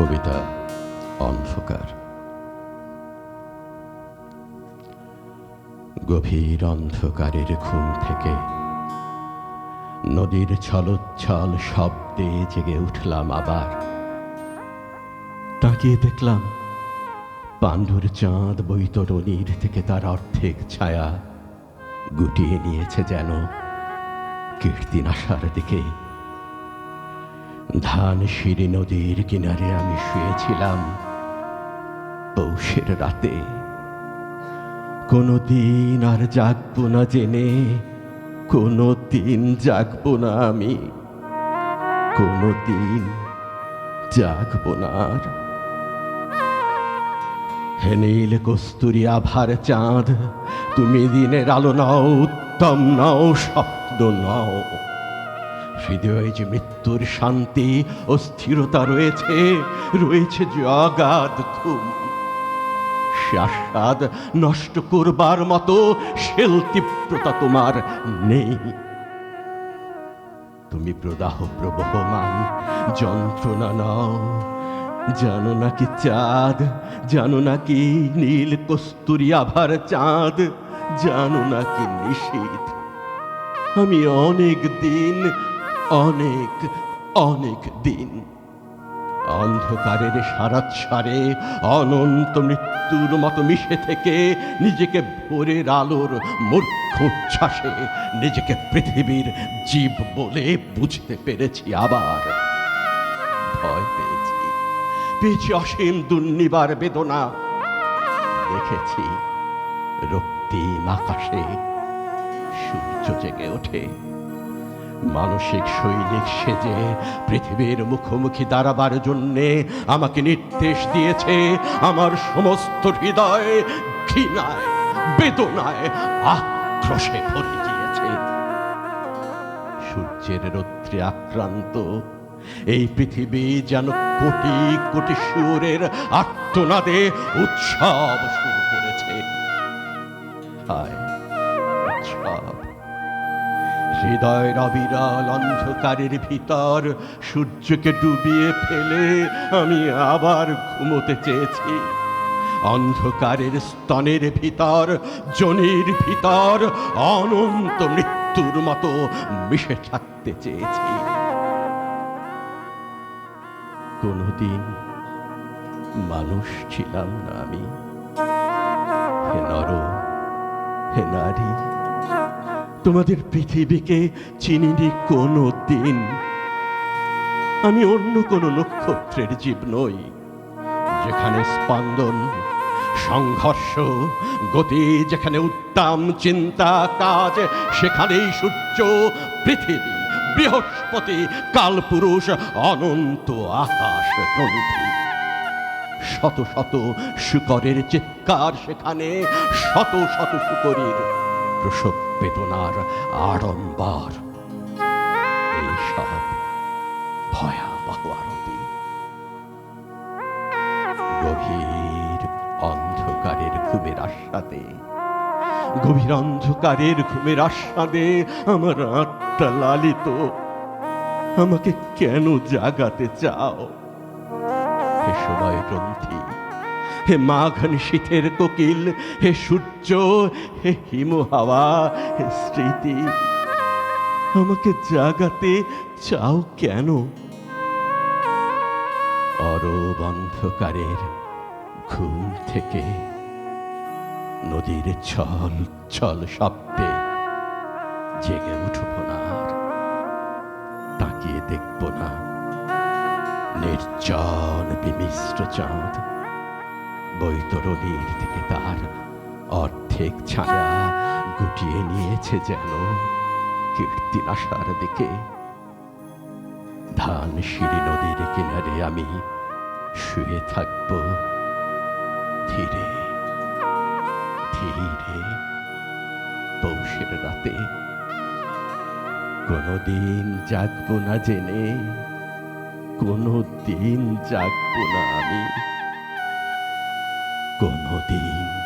কবিতা অন্ধকার। গভীর অন্ধকারের ঘুম থেকে নদীর ছলোচ্ছল শব্দে জেগে উঠলাম আবার। তাকিয়ে দেখলাম পাণ্ডুর চাঁদ বৈতরণীর থেকে তার অর্ধেক ছায়া গুটিয়ে নিয়েছে যেন কীর্তিনাশার দিকে। ধান সিঁড়ি নদীর কিনারে আমি শুয়েছিলাম। পৌষের রাতে। কোনো দিন আর জাগবো না জেনে কোনো দিন জাগবো না আমি। কোনো দিন জাগবো না আর। হে কস্তুরি আভার চাঁদ, তুমি দিনের আলো নাও, উত্তম নাও, শব্দ নাও। হৃদয়ে যে মৃত্যুর শান্তি ও স্থিরতা রয়েছে রয়েছে যে অগাধ ঘুম সে আস্বাদ নষ্ট করবার মতো শেল তীব্রতা তোমার নেই। তুমি প্রদাহ প্রবহমান, যন্ত্রণা নাও। জানো নাকি চাঁদ, জানো নাকি নীল কস্তুরি আভার চাঁদ, জানো নাকি নিশীথ আমি অনেক দিন অনেক অনেক দিন। অন্ধকারের সারাচ্ছারে অনন্ত মৃত্যুর মতো মিশে থেকে নিজেকে ভোরের আলোর মূর্খ উচ্ছ্বাসে নিজেকে পৃথিবীর জীব বলে বুঝতে পেরেছি আবার। ভয় পেয়েছি। পেয়েছি অসীম দুর্নিবার বেদনা। দেখেছি রক্তিম আকাশে সূর্য জেগে ওঠে। মানসিক সৈনিক সেজে পৃথিবীর মুখোমুখি দাঁড়াবার জন্যে আমাকে নির্দেশ দিয়েছে, আমার সমস্ত হৃদয় ঘৃণায়, বেদনায় আক্রোশে ভরে গিয়েছে। সূর্যের রৌদ্রে আক্রান্ত, এই পৃথিবী যেন কোটি কোটি সুরের আর্তনাদে উৎসব শুরু করেছে। হায় হৃদয়ের অবিরল অন্ধকারের ভিতর সূর্যকে ডুবিয়ে ফেলে আমি আবার ঘুমোতে চেয়েছি। অন্ধকারের স্তনের ভিতর, জনির ভিতর অনন্ত মৃত্যুর মতো মিশে থাকতে চেয়েছি। কোনদিন মানুষ ছিলাম না আমি। হে নর, হে নারী তোমাদের পৃথিবীকে চিনিনি কোনো দিন আমি অন্য কোনো নক্ষত্রের জীব নই, যেখানে স্পন্দন, সংঘর্ষ, গতি, যেখানে উত্তম চিন্তা, কাজ, সেখানেই সূর্য, পৃথিবী, বৃহস্পতি, কালপুরুষ, অনন্ত আকাশ গ্রন্থি শত শত শুকরের চিৎকার সেখানে, শত শত শুকরের প্রসব বেদনার আড়ম্বর। এইসব ভয়াবহ আরতি। গভীর অন্ধকারের ঘুমের আস্বাদে, গভীর অন্ধকারের ঘুমের আমার আত্মা লালিত। আমাকে কেন জাগাতে চাও? হে সময় গ্রন্থি হে মাঘন শীতের কোকিল, হে সূর্য, হে হিম হাওয়া, হে স্মৃতি। আমাকে জাগাতে চাও কেন? অরব অন্ধকারের ঘুম থেকে নদীর ছল ছল শব্দে জেগে উঠব না তাকিয়ে দেখব না। নির্জন বিমিশ্র চাঁদ বৈতরণীর থেকে তার অর্ধেক ছায়া গুটিয়ে নিয়েছে যেন কীর্তিন আসার দিকে। ধান সিঁড়ি নদীর কিনারে আমি শুয়ে থাকব। ধীরে ধীরে, পৌষের রাতে। কোনোদিন জাগবো না জেনে কোনো দিন জাগবো না আমি। কোনো দিন